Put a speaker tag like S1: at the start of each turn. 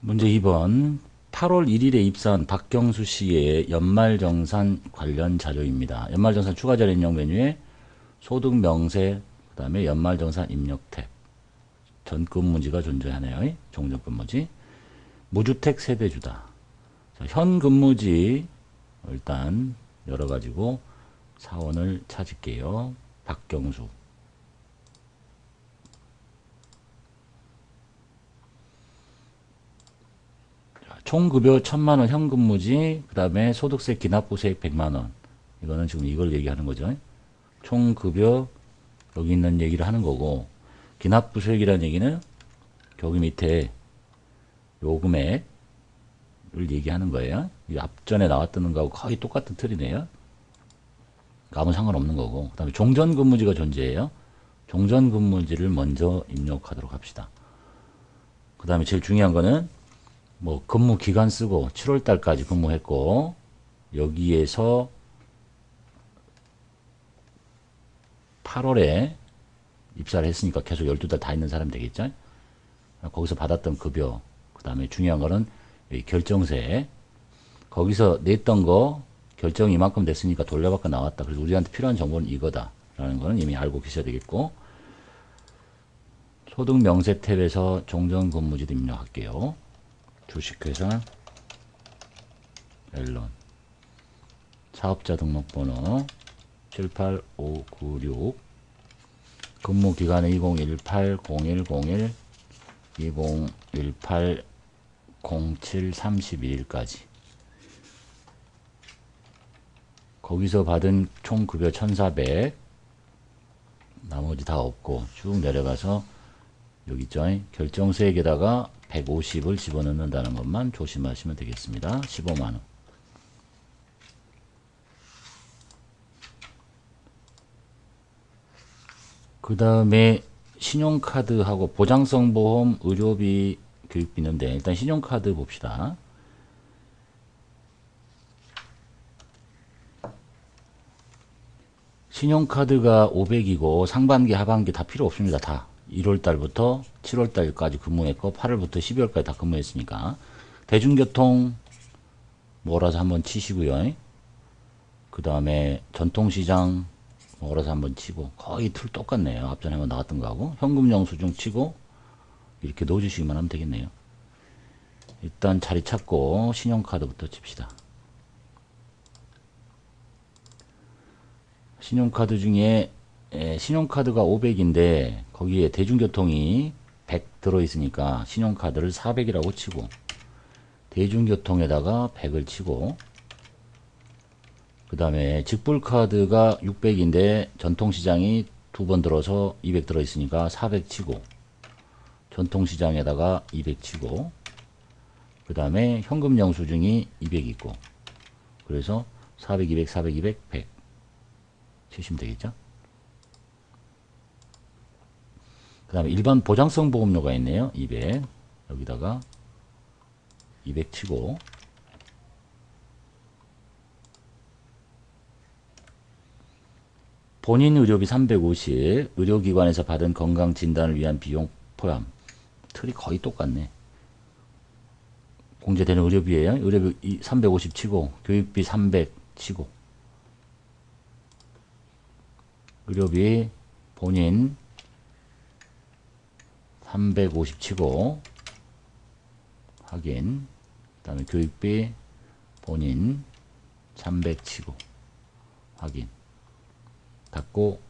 S1: 문제 2번 8월 1일에 입사한 박경수 씨의 연말정산 관련 자료입니다. 연말정산 추가 자료 입력 메뉴에 소득 명세, 그 다음에 연말정산 입력 탭, 전근무지가 존재하네요. 종전근무지. 무주택 세대주다. 자, 현 근무지 일단 열어가지고 사원을 찾을게요. 박경수. 총 급여 천만 원 현금무지, 그 다음에 소득세 기납부세액 백만 원. 이거는 지금 이걸 얘기하는 거죠. 총 급여 여기 있는 얘기를 하는 거고, 기납부세액이라는 얘기는 여기 밑에 요 금액을 얘기하는 거예요. 이 앞전에 나왔던 거하고 거의 똑같은 틀이네요. 아무 상관없는 거고, 그 다음에 종전근무지가 존재해요. 종전근무지를 먼저 입력하도록 합시다. 그 다음에 제일 중요한 거는 뭐 근무 기간 쓰고 7월 달까지 근무했고 여기에서 8월에 입사를 했으니까 계속 12달 다 있는 사람이 되겠죠. 거기서 받았던 급여 그 다음에 중요한 거는 이 결정세 거기서 냈던 거 결정이 이만큼 됐으니까 돌려받고 나왔다. 그래서 우리한테 필요한 정보는 이거다. 라는 거는 이미 알고 계셔야 되겠고 소득 명세 탭에서 종전 근무지도 입력할게요. 주식회사 앨런 사업자 등록번호 78596 근무 기간은 2018 0101 2018 07 32일까지. 거기서 받은 총 급여 1400 나머지 다 없고 쭉 내려가서 여기 있죠 결정세액에다가 150을 집어넣는다는 것만 조심하시면 되겠습니다. 15만원. 그 다음에 신용카드하고 보장성 보험, 의료비, 교육비 있는데 일단 신용카드 봅시다. 신용카드가 500이고 상반기, 하반기 다 필요 없습니다. 다. 1월 달부터 7월 달까지 근무했고 8월부터 12월까지 다 근무했으니까 대중교통 몰아서 한번 치시고요. 그 다음에 전통시장 몰아서 한번 치고 거의 틀 똑같네요. 앞전에 한번 나왔던 거하고 현금 영수증 치고 이렇게 넣어주시기만 하면 되겠네요. 일단 자리 찾고 신용카드부터 칩시다. 신용카드 중에 에, 신용카드가 500인데 거기에 대중교통이 100 들어있으니까 신용카드를 400이라고 치고 대중교통에다가 100을 치고 그 다음에 직불카드가 600인데 전통시장이 두 번 들어서 200 들어있으니까 400 치고 전통시장에다가 200 치고 그 다음에 현금 영수증이 200 있고 그래서 400, 200, 400, 200, 100 치시면 되겠죠? 그 다음에 일반 보장성 보험료가 있네요. 200 여기다가 200 치고 본인 의료비 350 의료기관에서 받은 건강진단을 위한 비용 포함 틀이 거의 똑같네. 공제되는 의료비에요. 의료비 350 치고 교육비 300 치고 의료비 본인 350 치고 확인. 그 다음에 교육비 본인 300 치고 확인. 닫고